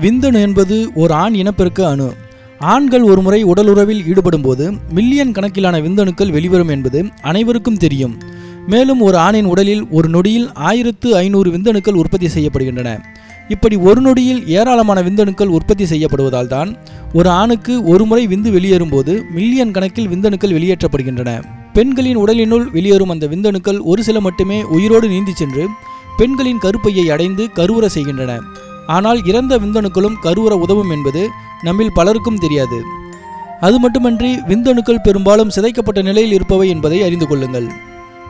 விந்தணு என்பது ஒரு ஆண் இனப்பெருக்க அணு. ஆண்கள் ஒருமுறை உடலுறவில் ஈடுபடும் போது மில்லியன் கணக்கிலான விந்தணுக்கள் வெளிவரும் என்பது அனைவருக்கும் தெரியும். மேலும் ஒரு ஆணின் உடலில் ஒரு நொடியில் ஆயிரத்து ஐநூறு விந்தணுக்கள் உற்பத்தி செய்யப்படுகின்றன. இப்படி ஒரு நொடியில் ஏராளமான விந்தணுக்கள் உற்பத்தி செய்யப்படுவதால் தான் ஒரு ஆணுக்கு ஒரு முறை விந்து வெளியேறும்போது மில்லியன் கணக்கில் விந்தணுக்கள் வெளியேற்றப்படுகின்றன. பெண்களின் உடலினுள் வெளியேறும் அந்த விந்தணுக்கள் ஒரு சில மட்டுமே உயிரோடு நீந்தி சென்று பெண்களின் கருப்பையை அடைந்து கருவுற செய்கின்றன. ஆனால் இறந்த விந்தணுக்களும் கருவுற உதவும் என்பது நம்மில் பலருக்கும் தெரியாது. அது மட்டுமன்றி விந்தணுக்கள் பெரும்பாலும் சிதைக்கப்பட்ட நிலையில் இருப்பவை என்பதை அறிந்து கொள்ளுங்கள்.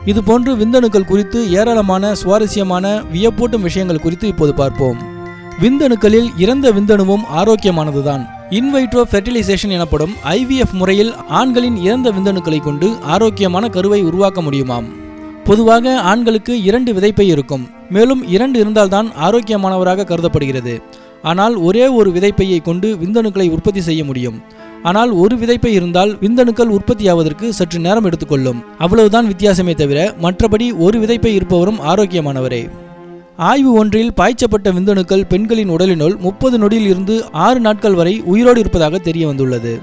இதுபோன்று விந்தணுக்கள் குறித்து ஏராளமான சுவாரஸ்யமான வியப்பூட்டும் விஷயங்கள் குறித்து இப்போது பார்ப்போம். விந்தணுக்களில் இறந்த விந்தணுவும் ஆரோக்கியமானதுதான். இன்வைட்ரோ ஃபெர்டிலைசேஷன் எனப்படும் ஐவிஎஃப் முறையில் ஆண்களின் இறந்த விந்தணுக்களை கொண்டு ஆரோக்கியமான கருவை உருவாக்க முடியுமாம். பொதுவாக ஆண்களுக்கு இரண்டு விதைப்பை இருக்கும். மேலும் இரண்டு இருந்தால்தான் ஆரோக்கியமானவராக கருதப்படுகிறது. ஆனால் ஒரே ஒரு விதைப்பையை கொண்டு விந்தணுக்களை உற்பத்தி செய்ய முடியும். ஆனால் ஒரு விதைப்பை இருந்தால் விந்தணுக்கள் உற்பத்தியாவதற்கு சற்று நேரம் எடுத்துக்கொள்ளும். அவ்வளவுதான் வித்தியாசமே தவிர மற்றபடி ஒரு விதைப்பை இருப்பவரும் ஆரோக்கியமானவரே. ஆய்வு ஒன்றில் பாய்ச்சப்பட்ட விந்தணுக்கள் பெண்களின் உடலினுள் முப்பது நொடியில் இருந்து ஆறு நாட்கள் வரை உயிரோடு இருப்பதாக தெரிய வந்துள்ளது.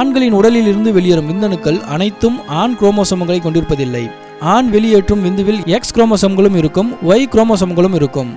ஆண்களின் உடலில் இருந்து வெளியேறும் விந்தணுக்கள் அனைத்தும் ஆண் குரோமோசோம்களை கொண்டிருப்பதில்லை. ஆண் வெளியேற்றும் விந்துவில் எக்ஸ் குரோமோசோம்களும் இருக்கும் ஒய் குரோமோசோம்களும் இருக்கும்.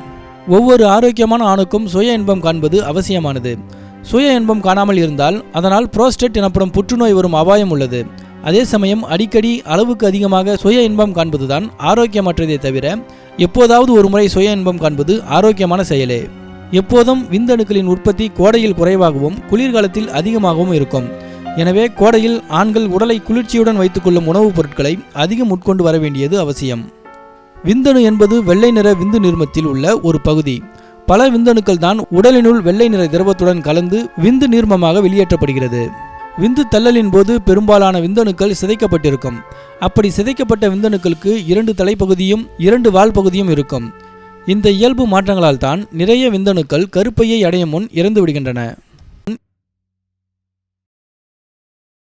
ஒவ்வொரு ஆரோக்கியமான ஆணுக்கும் சுய இன்பம் காண்பது அவசியமானது. சுய இன்பம் காணாமல் இருந்தால் அதனால் புரோஸ்டேட் எனப்படும் புற்றுநோய் வரும் அபாயம் உள்ளது. அதே சமயம் அடிக்கடி அளவுக்கு அதிகமாக சுய இன்பம் காண்பதுதான் ஆரோக்கியமற்றதை தவிர எப்போதாவது ஒரு முறை சுய இன்பம் காண்பது ஆரோக்கியமான செயலே. எப்போதும் விந்தணுக்களின் உற்பத்தி கோடையில் குறைவாகவும் குளிர்காலத்தில் அதிகமாகவும் இருக்கும். எனவே கோடையில் ஆண்கள் உடலை குளிர்ச்சியுடன் வைத்துக்கொள்ளும் உணவுப் பொருட்களை அதிகம் உட்கொண்டு வர வேண்டியது அவசியம். விந்தணு என்பது வெள்ளை நிற விந்து நீர்மத்தில் உள்ள ஒரு பகுதி. பல விந்தணுக்கள் தான் உடலினுள் வெள்ளை நிற திரவத்துடன் கலந்து விந்து நீர்மமாக வெளியேற்றப்படுகிறது. விந்து தள்ளலின் போது பெரும்பாலான விந்தணுக்கள் சிதைக்கப்பட்டிருக்கும். அப்படி சிதைக்கப்பட்ட விந்தணுக்களுக்கு இரண்டு தலைப்பகுதியும் இரண்டு வால் பகுதியும் இருக்கும். இந்த இயல்பு மாற்றங்களால் தான் நிறைய விந்தணுக்கள் கருப்பையை அடையும் முன் இறந்து விடுகின்றன.